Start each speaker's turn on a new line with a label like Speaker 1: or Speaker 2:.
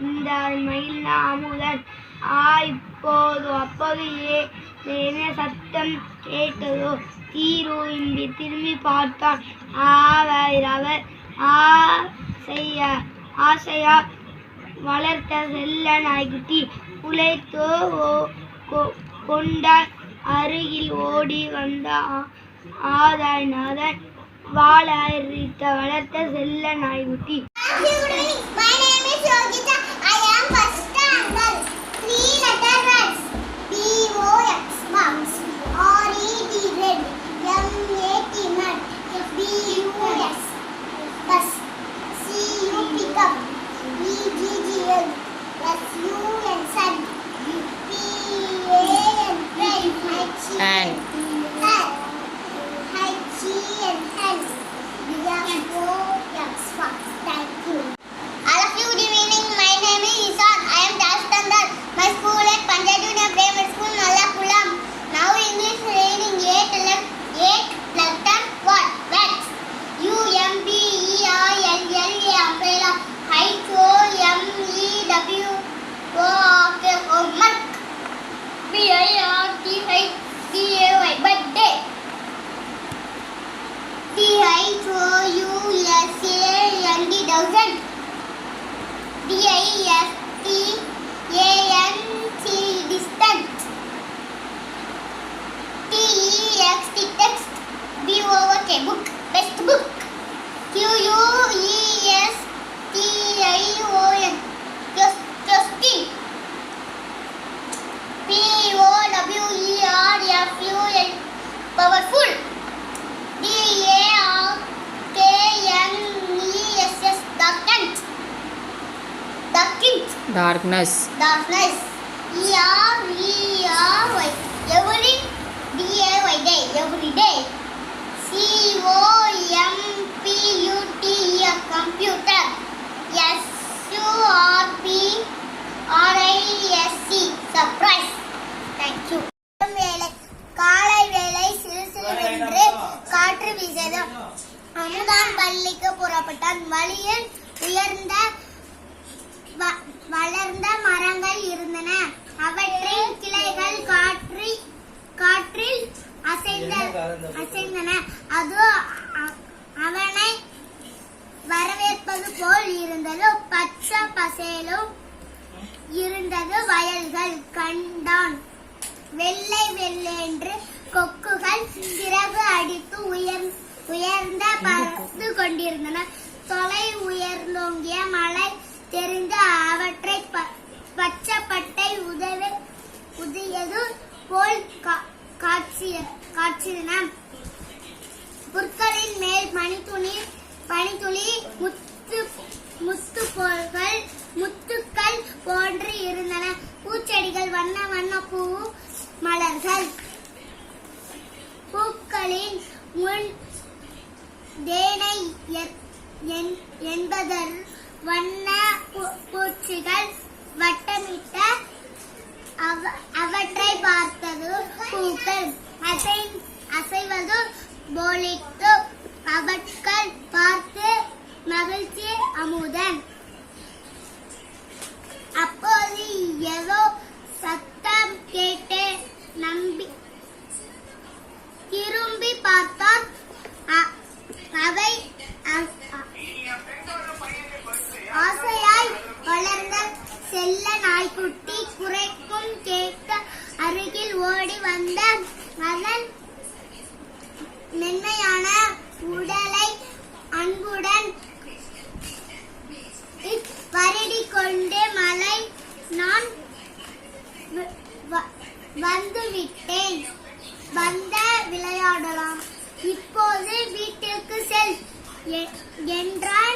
Speaker 1: இந்த மயில் அமுதன் ஆ இப்போது அப்பவையே என்ன சத்தம் கேட்டதோ? தீரோயின்றி திரும்பி பார்த்தான் ஆவர் அவர் ஆசைய ஆசையா வளர்த்த செல்லன் அகிட்டி உழைத்தோ கொ- கொண்ட அருகில் ஓடி வந்த ஆதாய்நாதன் வாழ வளர்த்த செல்ல நாய்க்குட்டி
Speaker 2: and all young swans. S A N D thousand D I S T A N C
Speaker 3: Darkness
Speaker 2: Darkness. E R E R Y. Every D A Y day. Every day. C O M P U T E R computer. S U R P R I S C surprise. Thank you. காலை வேலை சிறு சிறுவென்று காற்று வீசியது அமுதான் பள்ளிக்கு புறப்பட்டான் வழியில் உயர்ந்த வளர்ந்த மரங்கள் இருந்தன. அவற்றின் கிளைகள் காற்றி காற்றில் அசைந்த அசைந்தன. அது அவனை வரவேற்பது போல் இருந்தது. பச்சை பசேலும் இருந்தது. வயல்கள் கண்டான். வெள்ளை வெள்ளென்று கொக்குகள் சிறகு அடித்து உயர் உயர்ந்த பறந்து கொண்டிருந்தன. தொலை உயர்ந்தோங்கிய மலை தெரிந்து அவற்றை ப- பச்சைப்பட்டை உதவி உதியது போல் கா- காட்சிய காட்சியன புற்களின் மேல் மணித்துணி பனித்துளி முத்து முத்து போல்கள் முத்துக்கள் போன்று இருந்தன. பூச்செடிகள் வண்ண வண்ண பூ மலர்கள். பூக்களின் முன் தேனை எ- என்- வண்ண பூ- பூச்சிகள் வட்டமிட்ட அவற்றை பார்த்ததும் பூக்கள். அசை அசைவதும் போலிட்டு அவட்கள் பார்த்து மகிழ்ச்சி அமுதன். அப்போது ஏதோ சத்தம் கேட்டு நம்பி திரும்பி பார்த்தான். அ- அந்த வந்த அதன் மென்மையான உடலை அன்புடன் வருடி கொண்டு மலை நான் வந்துவிட்டேன். வந்து வந்த விளையாடலாம். இப்போது வீட்டிற்கு செல். என்றால்